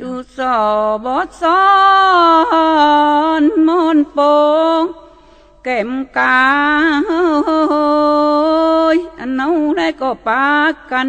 ดูสอบอดซ้อนมอนโปงแก้มกาเฮ้ยอันเนาได้ก็ปากัน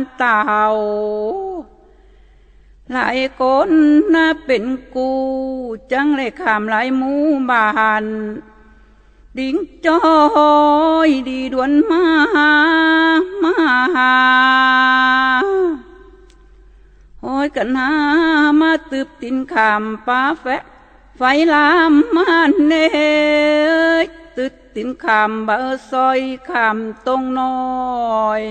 ต่าหลายคนน่าเป็นกูจังเลยขามหลายหมู่บ้านดิ้งจอยดีดวนมามาหาโอ้ยกันหามาตืบตินขามป้าแฟะไฟลามมาเนยตึดตินขามเบอร์ซอยขามตรงน้อย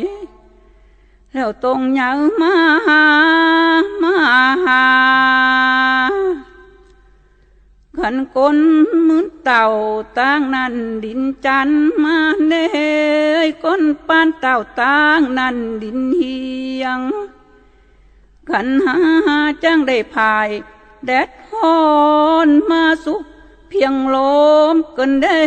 แล้วตรงเหยามาหามาหาขันคนมือเต่าตั้งนั่นดินจันมาเนยคนปานเต่าตั้งนั่นดินเฮียง ขันหาจังได้พาย แดดฮอนมาสุเพียงลมกันได้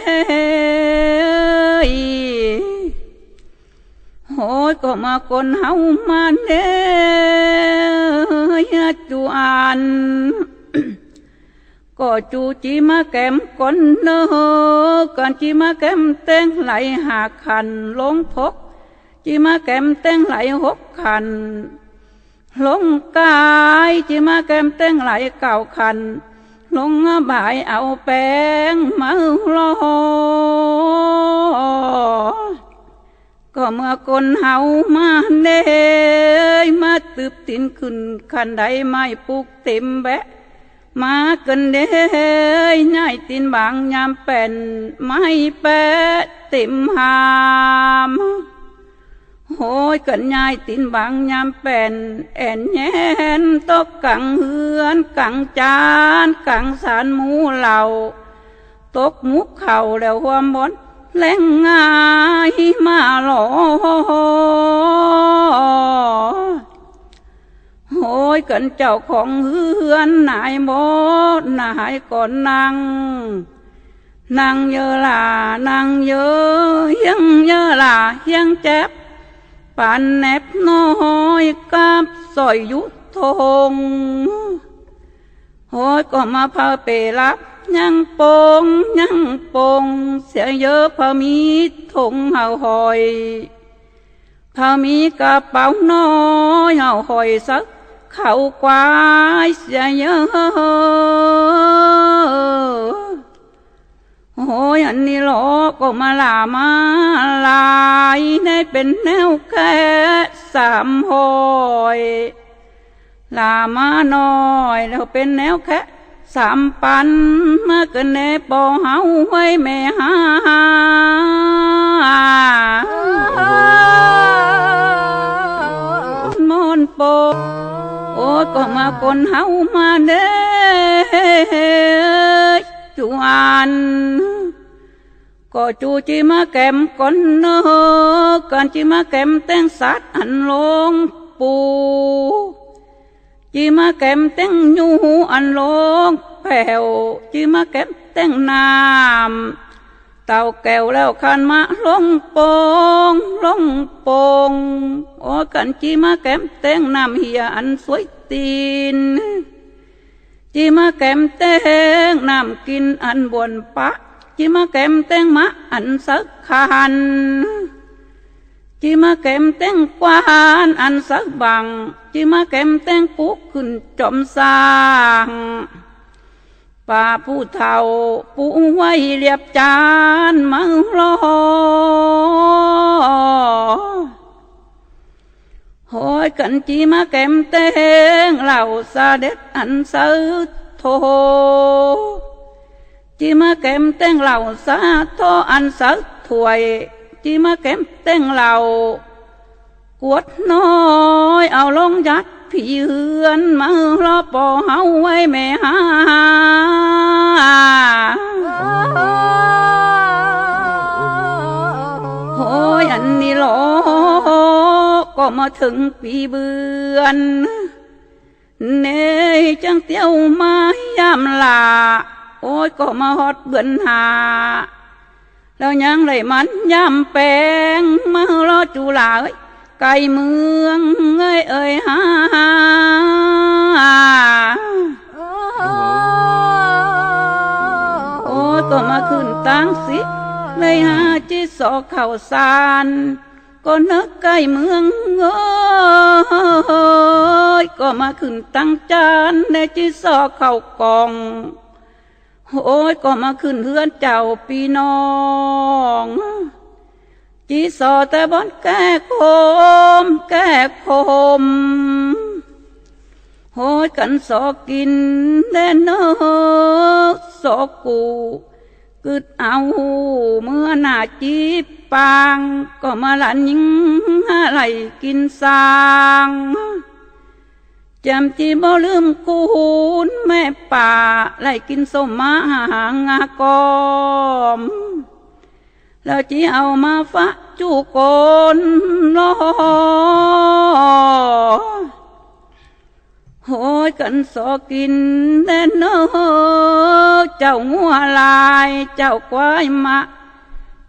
โหยก็มาคนเฮามาเด้อจูอันก็จูจีมาแก้มคนเนอกันจีมาแก้มเต้งไหลหาคันลงพกจีมาแก้มเต้งไหลหกคัน ลงกายจิมาแก้มเต้งไหลเก่าคัน ลงบ่ายเอาแป้งมาลอก็เมื่อคนเฮามาเนยมาตืบตินขึ้นคันใดไม่ปลุกเต็มแบะ มากันเดยง่ายตินบางยามเป็นไม่แปะเต็มหาม โหยกันยายตินบางยามเป็นแอนแยนตกกังเฮือนกังจานกังสารหมูเหล่าตกมุกเข่าแล้วความบนแรงง่ายมาหลอโหยกันเจ้าของเฮือนนายบดนายก่อนนั่ ปานแนบน้อยกับสอยยุทงโหยก็มาพาเปรับยังโปงยังโปงเสียเยอะพามีถงเห่าหอยพามีกระเป๋าน้อยเห่าหอยสัก เข้ากวายเสียเยอะ โอ้ยอันนี้หลอกก็มาลามาลายในเป็นแนวแค่สามหอยลามาน้อยแล้วเป็นแนวแค่สามปันเมื่อกันแนปอเฮาไว้แม่หามอนโปโอ้ก็มาคนเฮามาเด้ จวนก็จูจีมาแก้มก่อนเนอกันจีมาแก้มแตงสัตว์อันลงปูจีมาแก้มแตงยูอันลงแผ่วจีมาแก้มแตงน้ำเต่าแก้วแล้วขันมาลงโปงลงโปงโอ้กันจีมาแก้มแตงน้ำเหียอันสวยตีน จีมาแก้มแตงน้ำกินอันบวนปะจีมาแก้มแตงมะอันสักคันจีมาแก้มแตงกวานอันสักบังจีมาแก้มแตงปุกขึ้นจอมสร้างป่าผู้เฒ่าปูไว้เรียบจานมังรอ โหยกันจีมาแก้มเต้งเหล่าสาเด็ดอันเสอโทจีมาแก้มเต้งเหล่าสา็มาถึงปีเบือนเนยจังเตี้ยวมายามลา โอ้ยก็มาฮอดเบือนหา แล้วยังไหลมันยามแปงมาลอจุลาเอ้ไก่เมืองเอ้ยเอ้ยฮ่าโอ้ก็มาขึ้นตั้งสิเลยหาจีสอเข่าซาน ก็นึกใกล้เมืองเอ้ยก็มาขึ้นตั้งจานในจิสอเข่ากองโอ้ยก็มาขึ้นเฮือนเจ้าปีน้องจีสอแต่บอนแก้โคม แก้โคมโหยกันสอกินแน่เนอสอกูกึดเอาเมื่อหน้าจีบ ปาง ก็มาหลันยิงอะไรกินสางจำจีบ่ลืมกูนแม่ป่าไล่กินสมมาหางากอมแล้วจีเอามาฟะจูโกนลอโหยกันสอกินแน่เนอเจ้างัวลาย เจ้าควายมา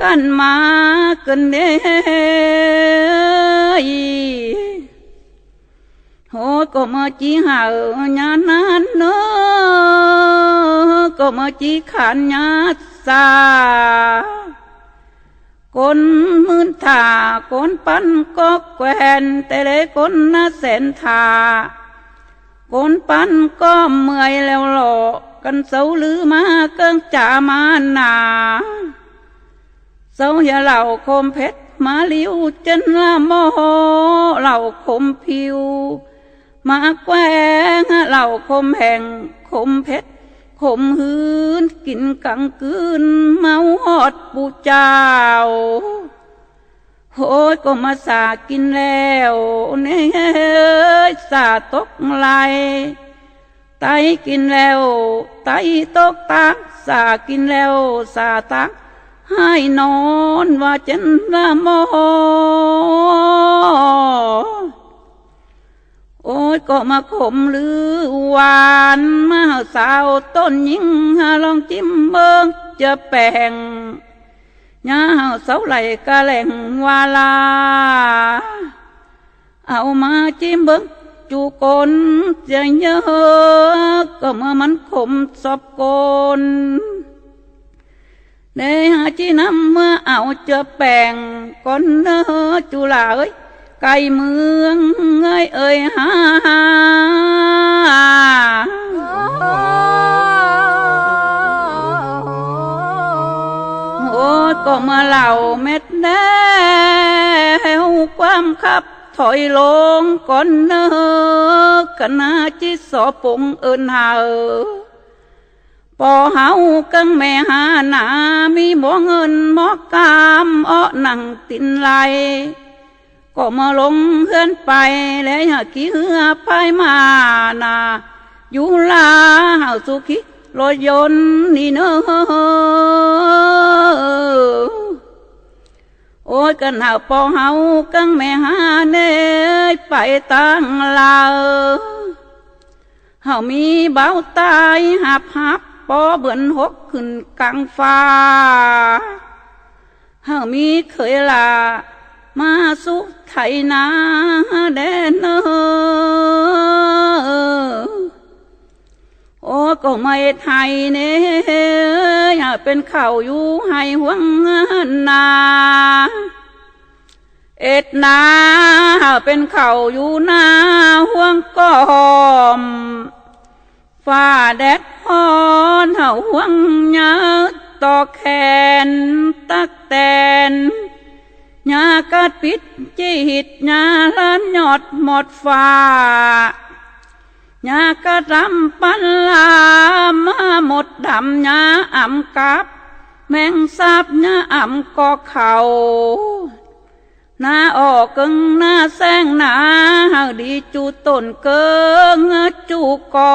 กันมันสอตำสอจนโยเมื่อขึ้นมือหัวบนเก่าโอ้ยก็มายักกินเหล้าแล้วเศร้าจังในจวงกันมาเกันเด้โหก็มาจีหาญานันเนอก็มาจีขานญาสาคนมื่นถาคนปันก็แกวนแต่เลยคนน่าแสนทาคนปันก็เมื่อยแล้วหลอกกันเสาหรือมาเกิงจ่ามาหนา เสาอย่าเหล่าคมเพชรมาลิ้วจนละโมเหล่าคมผิว มาแกวงเหล่าคมแห่งคมเพชรคมหืนกินกลางคืนเมาหอดปูเจ้าโหยก็มาสากินแล้วเน่สาตกไหลไตกินแล้วไตตกตักสากินแล้วสาตัก ให้นอนว่าจันละโมโอ้ยก็มาขมหรือหวานมาสาวต้นยิงหาลองจิ้ มเบิงจะแปลงยาเสาไหลกะแหล่งวาลาเอามาจิ้มเบิงจูกนหาจีนำเมื่อเอาจอแปลงก่อนเนอจุลาเอ้ยไก่เมืองเอ้ยเอ้ยหาโอ้ก็มาเหล่าเม็ดแน่ความขับถอยลงก่อนเนอคณะจิตสอปงเอินหาเออ ปอเฮากังแม่หาหนามีบ่เงินบ่กามอ้อหนังตินไหลก็มาลงเฮือนไปแล้วยากขี่เหือพายมานาอยู่ลาเฮาสุขิรถยนต์นี่เนอโอ้ยกันหาปอเฮากังแม่หาเนยไปตั้งลาเฮามีเบาตายหับหับ ปอเบิ่นหกขึ้นกลางฟ้าเฮามีเคยลา มาสุไทยนาแดนเนอโอ้ก็ไม่ไทยเนยเป็นเข่าอยู่ให้หวงนาเอ็ดนาเป็นเข่าอยู่หน้าห่วงก้อม ฝ่าแดดฮอนเห่าห่วงยาต่อแขนตักแตนยากัดปิดจิหิตยาล้านยอดหมดฟ้ายากระรำปันลามาหมดดำยาอ่ำกับ แมงสาบยาอ่ำก็เข่า หน้าออกกึงหน้าแซงหนาหาดีจูต้นเกิงจูกอ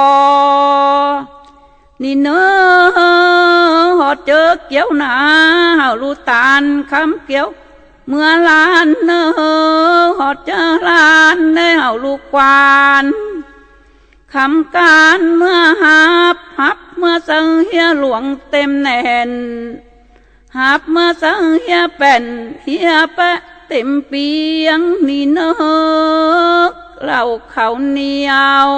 นี่เนอหอดเจอเกี่ยวหนาเฮาลูตานคำเกี่ยว เมื่อลานเนอหอดเจอลานได้เฮาลูกควานคำการเมื่อหับหับเมื่อสังเฮียหลวงเต็มแน่นหับเมื่อสังเฮียเป็นเฮียแปะ เต็มเปียงนี่เนอเราเขาเหนียว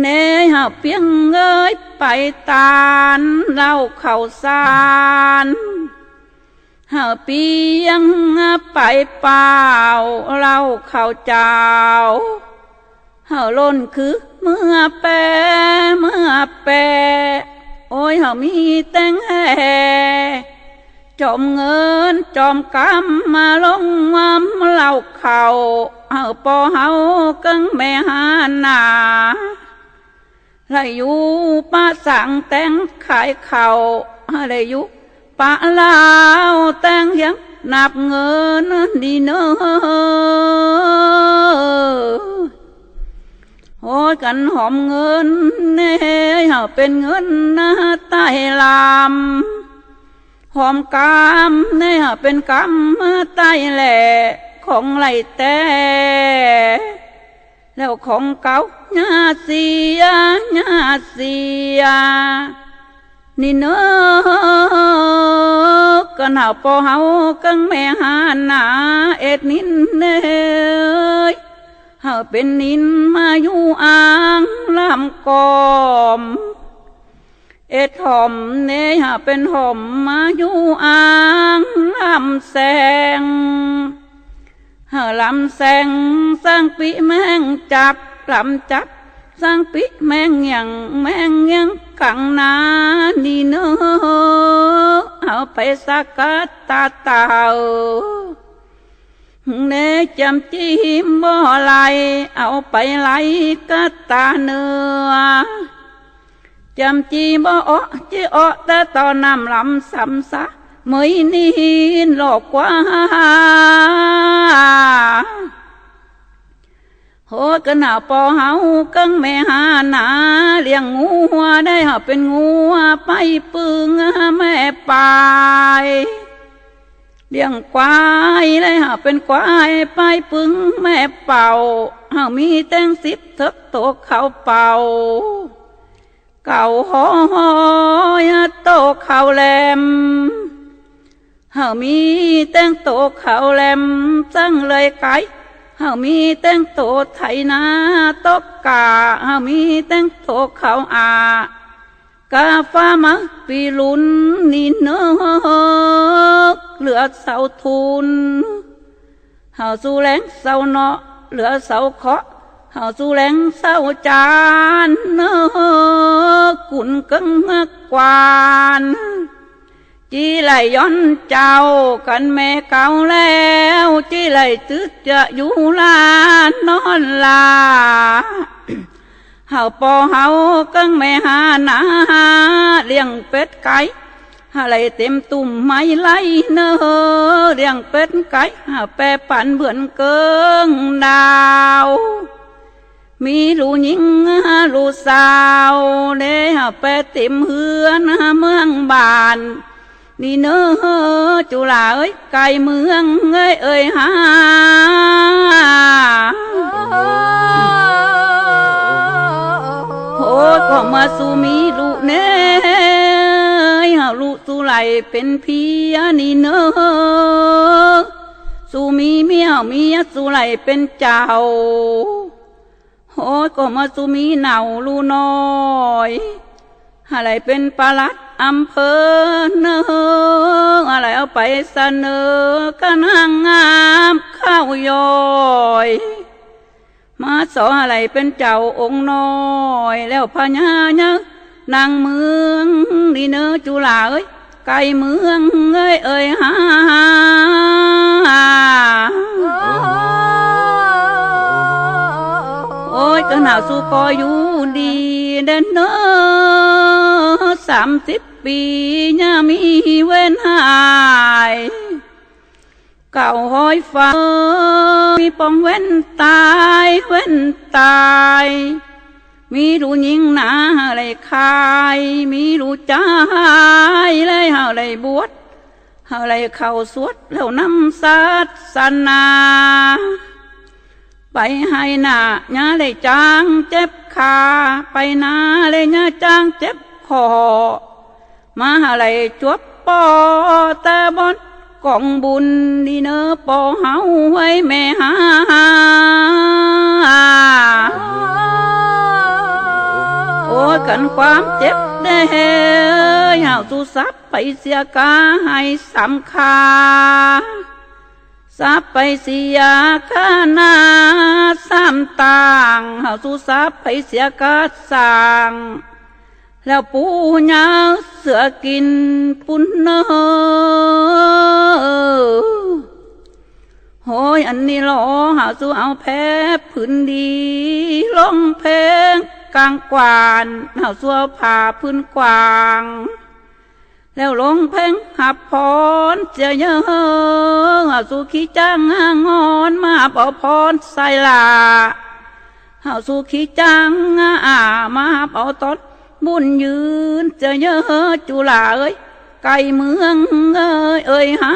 เน่หาเพียงเอ้ยไปตานเราเขาสารหาเปียงไปเปล่าเราเขาเจ้าหาล้นคือเมื่อแปรเมื่อแปรโอ้ยหามีแตงแห่ จอมเงินจอมกำมาลงวำเราเขาเฮาปอเฮากังแม่หาหนาไรอยู่ป้าสั่งแต่งขายเข่าอะไรอยู่ป้าลาวแต่งยังนับเงินดีเนอโอ้กันหอมเงินเน่เฮาเป็นเงินนะใต้ลาม หอมกามเน่เฮาเป็นกามใต้แหล่ของไรแต่แล้วของเก่าญาเสียญาเสียนี่เนอกันหาปอเฮากังแม่หาหนาเอ็ดนินเนยเฮาเป็นนินมาอยู่อ่างลำกอม เอ็ดหอมเนยเฮาเป็นหอมมาอยู่อ่างลำแสงเฮาลำแสงสร้างปีแมงจับลำจับสร้างปีแมงยังแมงยังขังนานี่เนอเอาไปสักกะตาเต่าเนจำจีมบ่ไหลเอาไปไหลกะตาเนื้อ จำจีบ่อจีอแต่ตอนนำลำสำสะเมยนีนหลอกกว่าโหกันหนาปอเฮากังแม่หาหนาเลี้ยงงูหัวได้หาเป็นงูไปปึงแม่ปายเลี้ยงควายได้หาเป็นควายไปปึงแม่เป่าเามีแตงสิบเถกตกเขาเป่า อากาฟ้ามาปีลุนนี่เนกเหลือเสาทุนเฮาสู้แรงเสาเนาะเหลือเสาเคาะ เฮาสู้แรงเสาจานเนกกุนกังกวาน chỉ lại ย้อนเจ้ากันแม่เก่าแล้วจีไหลตึกจะอยู่ลานนอนลาเฮาปอเฮากังแม่หาหนาเลี้ยงเป็ดไก่หาไหลเต็มตุ่มไม้ไหลเนอเลี้ยงเป็ดไก่หาแปรปันเบื่อนเกิงดาว มีลูกหญิงลูกสาวเด้หาแปเต็มเฮือนเมืองบานนี่เนอจุฬาเอ้ยไก่เมืองเอ้ยเอ้ยฮาโหก็มาสู่มีลูกเนยเฮาลูกสู่ไหลเป็นพี่นี่เนอสู่มีเมียเมียสู่ไหลเป็นเจ้า โหก็มาสู่มีเหนาลูน้อยอะไรเป็นปลัดอำเภอเนออะไรเอาไปเสนอกันนางงามข้าวย่อยมาสออะไรเป็นเจ้าองค์น้อยแล้วพญาเนนางเมืองนี่เนอจุฬาเอ้ยไก่เมืองเอ้ยเอ้ยฮ่า อยก็หนาวสู้ปออยู่ดีเด่นเนอสามสิบปีย่ามีเว้นหายเก่าห้อยฟ้ามีปองเว้นตายเว้นตายมีรู้ยิงหนาอะไรคาย มีรู้ใจเลยเฮาเลยบวชเฮาเลยเข้าสวดแล้วนำศาสนา ไปให้หน้าญาเลยจางเจ็บขาไปนาเลยญาจางเจ็บคอมาอะไรจวบปอแต่บนกองบุญดีเนอปอเฮาไว้แม่หาโอ้กันความเจ็บได้เฮยเฮาสู้ซับไปเสียกาให้สำคา ซับไปเสียกานาสามต่างเฮาสู้ซับไปเสียกาสาง แล้วปูยาเสือกินปุ่นเนอโหยอันนี้หลอหาสู้เอาแพ้ผืนดีลงเพลงกลางกวานหาสู้เอาผ่าพื้นกวาง แล้วลงเพลงหับพรเจียเยอะหาสู้ขี้จ้างงอนมาเป่าพรใส่ลาเฮาสุขีจังอามาเป่าตดบุญยืนเจะเยอะจุฬาเอ้ยไก่เมืองเอ้ยเอ้ยหา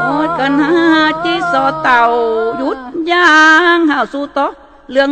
โอดกันหาจีสอเต่าหยุดยางเฮาสู้ต่ อเรื่อ